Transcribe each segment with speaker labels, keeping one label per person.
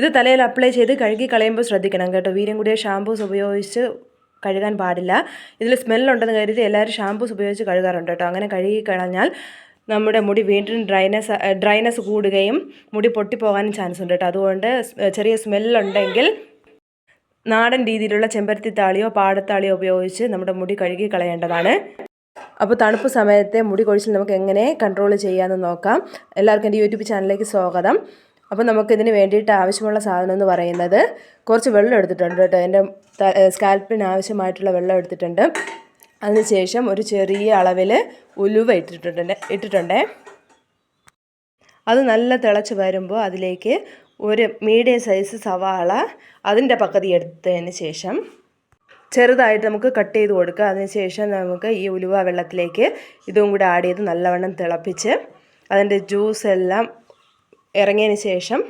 Speaker 1: ഇത് തലയിൽ അപ്ലൈ ചെയ്ത് കഴുകി കളയുമ്പോൾ ശ്രദ്ധിക്കണം കേട്ടോ. വീര്യം കൂടിയ ഷാമ്പൂസ് ഉപയോഗിച്ച് കഴുകാൻ പാടില്ല. ഇതിൽ സ്മെല്ലുണ്ടെന്ന് കരുതി എല്ലാവരും ഷാമ്പൂസ് ഉപയോഗിച്ച് കഴുകാറുണ്ട് കേട്ടോ. അങ്ങനെ കഴുകി കളഞ്ഞാൽ നമ്മുടെ മുടി വീണ്ടും ഡ്രൈനസ് ഡ്രൈനസ് കൂടുകയും മുടി പൊട്ടിപ്പോകാനും ചാൻസ് ഉണ്ട് കേട്ടോ. അതുകൊണ്ട് ചെറിയ സ്മെല്ലുണ്ടെങ്കിൽ നാടൻ രീതിയിലുള്ള ചെമ്പരത്തി താളിയോ പാടത്താളിയോ ഉപയോഗിച്ച് നമ്മുടെ മുടി കഴുകി കളയേണ്ടതാണ് അപ്പോൾ തണുപ്പ് സമയത്തെ മുടി കൊഴിച്ചിൽ നമുക്ക് എങ്ങനെ കൺട്രോൾ ചെയ്യാമെന്ന് നോക്കാം. എല്ലാവർക്കും എന്റെ യൂട്യൂബ് ചാനലിലേക്ക് സ്വാഗതം. അപ്പോൾ നമുക്കിതിന് വേണ്ടിയിട്ട് ആവശ്യമുള്ള സാധനം എന്ന് പറയുന്നത് കുറച്ച് വെള്ളം എടുത്തിട്ടുണ്ട് കേട്ടോ. എന്റെ സ്കാൽപ്പിന് ആവശ്യമായിട്ടുള്ള വെള്ളം എടുത്തിട്ടുണ്ട്. അതിനുശേഷം ഒരു ചെറിയ അളവിൽ ഉലുവ ഇട്ടിട്ടുണ്ട് ഇട്ടിട്ടുണ്ട്. അത് നല്ല തിളച്ച് വരുമ്പോൾ അതിലേക്ക് ഒരു മീഡിയം സൈസ് സവാള അതിന്റെ പകുതി എടുത്തതിന് ശേഷം ചെറുതായിട്ട് നമുക്ക് കട്ട് ചെയ്ത് കൊടുക്കുക. അതിനുശേഷം നമുക്ക് ഈ ഉലുവ വെള്ളത്തിലേക്ക് ഇതും കൂടി ആഡ് ചെയ്ത് നല്ലവണ്ണം തിളപ്പിച്ച് അതിന്റെ ജ്യൂസ് എല്ലാം ഇറങ്ങിയതിന് ശേഷം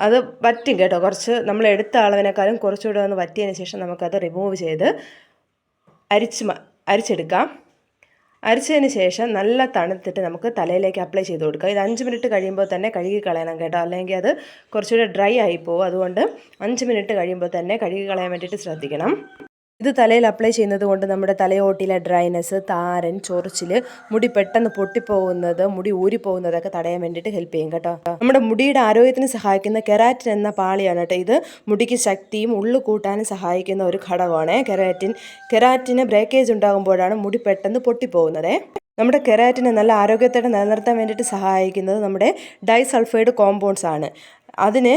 Speaker 1: അത് വറ്റും കേട്ടോ. കുറച്ച് നമ്മൾ എടുത്ത അളവിനേക്കാളും കുറച്ചുകൂടെ ഒന്ന് വറ്റിയതിന് ശേഷം നമുക്കത് റിമൂവ് ചെയ്ത് അരിച്ച് അരിച്ചെടുക്കാം. അരിച്ചതിന് ശേഷം നല്ല തണുത്തിട്ട് നമുക്ക് തലയിലേക്ക് അപ്ലൈ ചെയ്ത് കൊടുക്കാം. ഇത് അഞ്ച് മിനിറ്റ് കഴിയുമ്പോൾ തന്നെ കഴുകി കളയണം കേട്ടോ. അല്ലെങ്കിൽ അത് കുറച്ചുകൂടെ ഡ്രൈ ആയി പോകും. അതുകൊണ്ട് അഞ്ച് മിനിറ്റ് കഴിയുമ്പോൾ തന്നെ കഴുകി കളയാൻ വേണ്ടിയിട്ട് ശ്രദ്ധിക്കണം. ഇത് തലയിൽ അപ്ലൈ ചെയ്യുന്നത് കൊണ്ട് നമ്മുടെ തലയോട്ടിലെ ഡ്രൈനസ് താരൻ ചൊറിച്ചിൽ മുടി പെട്ടെന്ന് പൊട്ടിപ്പോകുന്നത് മുടി ഊരിപ്പോകുന്നതൊക്കെ തടയാൻ വേണ്ടിയിട്ട് ഹെൽപ്പ് ചെയ്യും കേട്ടോ. നമ്മുടെ മുടിയുടെ ആരോഗ്യത്തിന് സഹായിക്കുന്ന കെരാറ്റിൻ എന്ന പാളിയാണ് കേട്ടോ ഇത്. മുടിക്ക് ശക്തിയും ഉള്ളു കൂട്ടാനും സഹായിക്കുന്ന ഒരു ഘടകമാണ്. കെരാറ്റിൻ കെരാറ്റിന് ബ്രേക്കേജ് ഉണ്ടാകുമ്പോഴാണ് മുടി പെട്ടെന്ന് പൊട്ടിപ്പോകുന്നത്. നമ്മുടെ കെരാറ്റിനെ നല്ല ആരോഗ്യത്തോടെ നിലനിർത്താൻ വേണ്ടിയിട്ട് സഹായിക്കുന്നത് നമ്മുടെ ഡൈസൾഫൈഡ് കോമ്പൗണ്ട്സ് ആണ്. അതിന്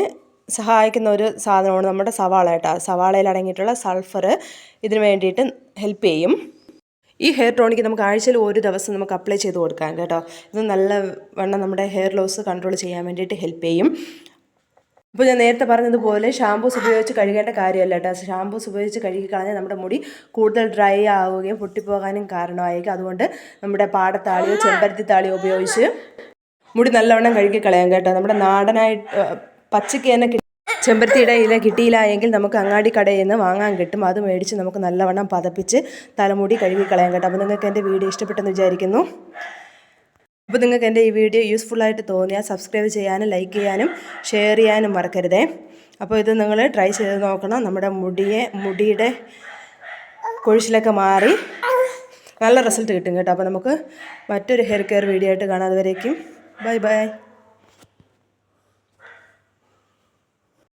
Speaker 1: സഹായിക്കുന്ന ഒരു സാധനമാണ് നമ്മുടെ സവാള കേട്ടോ. സവാളയിൽ അടങ്ങിയിട്ടുള്ള സൾഫർ ഇതിന് വേണ്ടിയിട്ട് ഹെൽപ്പ് ചെയ്യും. ഈ ഹെയർ ടോണിക്ക് നമുക്ക് ആഴ്ചയിൽ ഒരു ദിവസം നമുക്ക് അപ്ലൈ ചെയ്ത് കൊടുക്കാം കേട്ടോ. ഇത് നല്ല വണ്ണം നമ്മുടെ ഹെയർ ലോസ് കൺട്രോൾ ചെയ്യാൻ വേണ്ടിയിട്ട് ഹെൽപ്പ് ചെയ്യും. അപ്പോൾ ഞാൻ നേരത്തെ പറഞ്ഞതുപോലെ ഷാമ്പൂസ് ഉപയോഗിച്ച് കഴുകേണ്ട കാര്യമല്ല കേട്ടോ. ഷാമ്പൂസ് ഉപയോഗിച്ച് കഴുകി കളഞ്ഞാൽ നമ്മുടെ മുടി കൂടുതൽ ഡ്രൈ ആവുകയും പൊട്ടിപ്പോകാനും കാരണമായിരിക്കും. അതുകൊണ്ട് നമ്മുടെ പാടത്താളിയോ ചെമ്പരത്തി താളിയോ ഉപയോഗിച്ച് മുടി നല്ലവണ്ണം കഴുകി കളയാം കേട്ടോ. നമ്മുടെ നാടനായിട്ട് കി- ചെമ്പരത്തിയുടെ ഇല കിട്ടിയില്ല എങ്കിൽ നമുക്ക് അങ്ങാടി കടയിൽ നിന്ന് വാങ്ങാൻ കിട്ടും. അത് മേടിച്ച് നമുക്ക് നല്ലവണ്ണം പതപ്പിച്ച് തലമുടി കഴുകി കളയാൻ കേട്ടോ. അപ്പോൾ നിങ്ങൾക്ക് എന്റെ വീഡിയോ ഇഷ്ടപ്പെട്ടെന്ന് വിചാരിക്കുന്നു. അപ്പോൾ നിങ്ങൾക്ക് എന്റെ ഈ വീഡിയോ യൂസ്ഫുള്ളായിട്ട് തോന്നിയാൽ സബ്സ്ക്രൈബ് ചെയ്യാനും ലൈക്ക് ചെയ്യാനും ഷെയർ ചെയ്യാനും മറക്കരുതേ. അപ്പോൾ ഇത് നിങ്ങൾ ട്രൈ ചെയ്ത് നോക്കണം. നമ്മുടെ മുടിയെ മുടിയുടെ കൊഴിച്ചിലൊക്കെ മാറി നല്ല റിസൾട്ട് കിട്ടും കേട്ടോ. അപ്പോൾ നമുക്ക് മറ്റൊരു ഹെയർ കെയർ വീഡിയോ ആയിട്ട് കാണാം. അതുവരേക്കും. Bye bye